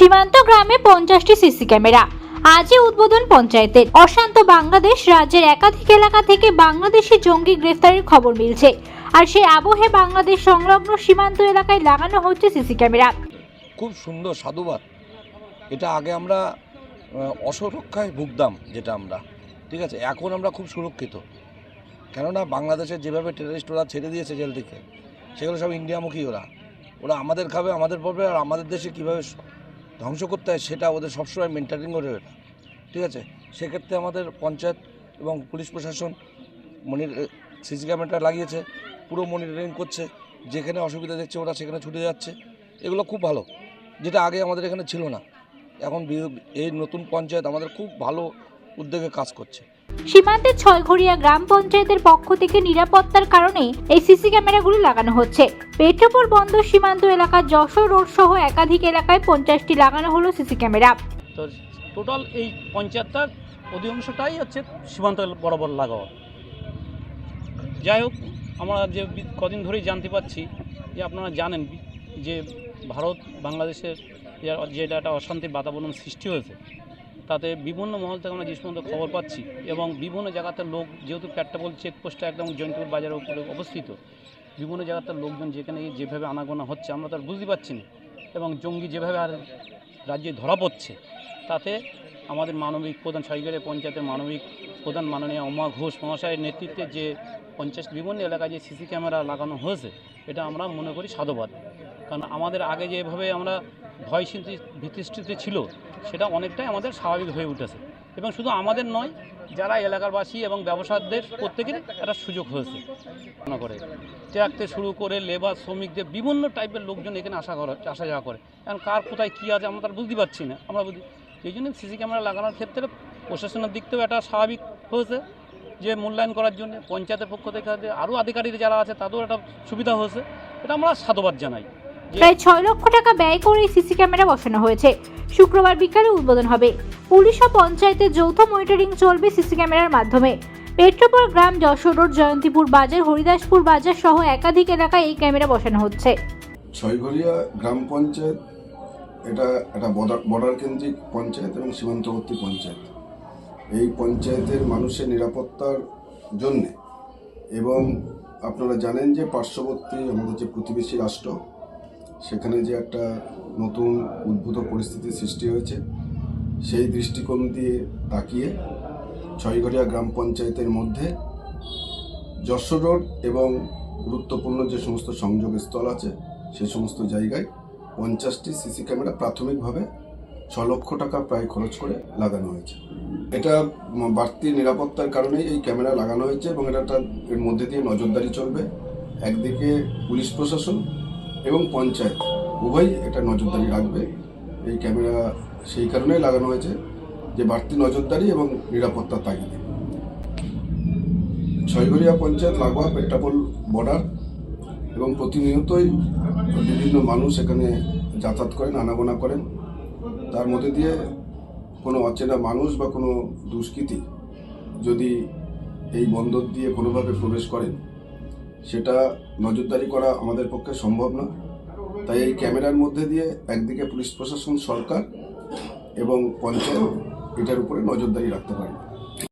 সীমান্ত গ্রামে পঞ্চাশটি সিসি ক্যামেরা। আজই উদ্বোধন পঞ্চায়েতের। অশান্ত বাংলাদেশ রাজ্যের একাধিক এলাকা থেকে বাংলাদেশি জঙ্গি গ্রেফতারের খবর মিলছে। আর সেই আবহে বাংলাদেশ সংলগ্ন সীমান্ত এলাকায় লাগানো হচ্ছে সিসি ক্যামেরা। খুব সুন্দর সাধুবাদ। এটা আগে আমরা অসুরক্ষায় ভুগতাম, যেটা আমরা। ঠিক আছে? এখন আমরা খুব সুরক্ষিত। কেননা বাংলাদেশে যেভাবে টেররিস্ট ওরা ছেড়ে দিয়েছে জেল থেকে, সেগুলো সব ইন্ডিয়ামুখী ওরা। ওরা আমাদের খাবে, আমাদের পড়বে, আর আমাদের দেশে কীভাবে ধ্বংস করতে হয়, সেটা ওদের সবসময় মেনটেনিং করে ওটা ঠিক আছে? সেক্ষেত্রে আমাদের পঞ্চায়েত এবং পুলিশ প্রশাসন মনির সিসি ক্যামেরাটা লাগিয়েছে, পুরো মনিটরিং করছে, যেখানে অসুবিধা দেখছে ওরা সেখানে ছুটে যাচ্ছে। এগুলো খুব ভালো, যেটা আগে আমাদের এখানে ছিল না। এখন এই নতুন পঞ্চায়েত আমাদের খুব ভালো উদ্যোগে কাজ করছে। সীমান্তের ছয়ঘরিয়া গ্রাম পঞ্চায়েতের পক্ষ থেকে নিরাপত্তার কারণে এই সিসি ক্যামেরাগুলি লাগানো হচ্ছে। পেট্রোপোল বন্দর সীমান্ত এলাকা যশোর রোড সহ একাধিক এলাকায় পঞ্চাশটি লাগানো হলো সিসি ক্যামেরা। তো টোটাল এই পঞ্চায়েতটার অধিকাংশটাই হচ্ছে সীমান্ত বরাবর লাগাও যাই হোক আমরা যে কদিন ধরেই জানতে পাচ্ছি যে আপনারা জানেন যে ভারত, বাংলাদেশের যেটা একটা অশান্তির বাতাবরণ সৃষ্টি হয়েছে। তাতে বিভিন্ন মহল থেকে আমরা যে পর্যন্ত খবর পাচ্ছি এবং বিভিন্ন জায়গাতে লোক, যেহেতু পেট্টাপোল চেকপোস্টটা একদম জয়ন্তপুর বাজারের উপরে অবস্থিত, বিভিন্ন জায়গাতে লোকজন যেখানে যেভাবে আনাগোনা হচ্ছে আমরা তো আর বুঝতে পারছি না এবং জঙ্গি যেভাবে আর রাজ্যে ধরা পড়ছে, তাতে আমাদের মানবিক প্রধান সাইগেরে পঞ্চায়েতের মানবিক প্রধান মাননীয় অমা ঘোষ মহাশয়ের নেতৃত্বে যে পঞ্চায়েত বিভিন্ন এলাকায় যে সিসি ক্যামেরা লাগানো হয়েছে, এটা আমরা মনে করি সাধুবাদ। কারণ আমাদের আগে যেভাবে আমরা ভয় ভীতিষ্ঠিতে ছিল, সেটা অনেকটাই আমাদের স্বাভাবিক হয়ে উঠেছে। এবং শুধু আমাদের নয়, যারা এলাকারবাসী এবং ব্যবসায়ীদের প্রত্যেকের একটা সুযোগ হয়েছে। মনে করে থেকে শুরু করে লেবার, শ্রমিকদের বিভিন্ন টাইপের লোকজন এখানে আসা করে, আসা যাওয়া করে। কারণ কার কোথায় কী আছে আমরা তার বুঝতে পারছি না, আমরা বুঝি এই জন্য সিসি ক্যামেরা লাগানোর ক্ষেত্রে প্রশাসনের দিক থেকেও একটা স্বাভাবিক হয়েছে যে মূল্যায়ন করার জন্য। পঞ্চায়েতের পক্ষ থেকে আরও আধিকারিক যারা আছে, তাদেরও একটা সুবিধা হয়েছে। এটা আমরা সাধুবাদ জানাই। প্রায় ছয় লক্ষ টাকা ব্যয় করে সিসি ক্যামেরা বসানো হয়েছে। শুক্রবার বিকালে উদ্বোধন হবে। পুলিশ ও পঞ্চায়েতের যৌথ মনিটরিং চলবে সিসি ক্যামেরার মাধ্যমে। পেট্রোপোল গ্রাম যশোর রোড, জয়ন্তীপুর বাজার, হরিদাসপুর বাজার সহ একাধিক এলাকায় এই ক্যামেরা বসানো হচ্ছে। ছয়ঘরিয়া গ্রাম পঞ্চায়েত, এটা একটা বর্ডার কেন্দ্রিক পঞ্চায়েত এবং সীমান্তবর্তী পঞ্চায়েত। এই পঞ্চায়েতের মানুষের নিরাপত্তার জন্যে এবং আপনারা জানেন যে পার্শ্ববর্তী আমাদের যে প্রতিবেশী রাষ্ট্র সেখানে যে একটা নতুন উদ্ভূত পরিস্থিতির সৃষ্টি হয়েছে, সেই দৃষ্টিকোণ দিয়ে তাকিয়ে ছয়ঘরিয়া গ্রাম পঞ্চায়েতের মধ্যে যশোর রোড এবং গুরুত্বপূর্ণ যে সমস্ত সংযোগ স্থল আছে, সে সমস্ত জায়গায় পঞ্চাশটি সিসি ক্যামেরা প্রাথমিকভাবে ছ লক্ষ টাকা প্রায় খরচ করে লাগানো হয়েছে। এটা বাড়তি নিরাপত্তার কারণেই এই ক্যামেরা লাগানো হয়েছে এবং এটা এর মধ্যে দিয়ে নজরদারি চলবে। একদিকে পুলিশ প্রশাসন এবং পঞ্চায়েত। উভয়ই এটা নজরদারি রাখবে। এই ক্যামেরা সেই কারণেই লাগানো হয়েছে যে বাড়তি নজরদারি এবং নিরাপত্তার তাগিদে ছয়ঘরিয়া পঞ্চায়েত লাগোয়া পেট্টাপোল বর্ডার এবং প্রতিনিয়তই বিভিন্ন মানুষ এখানে যাতায়াত করেন, আনাগোনা করেন। তার মধ্যে দিয়ে কোনো অচেনা মানুষ বা কোনো দুষ্কৃতী যদি এই বন্দর দিয়ে কোনোভাবে প্রবেশ করেন সেটা নজরদারি করা আমাদের পক্ষে সম্ভব না। তাই এই ক্যামেরার মধ্যে দিয়ে একদিকে পুলিশ প্রশাসন, সরকার এবং পঞ্চায়েত এটার উপরে নজরদারি রাখতে পারবে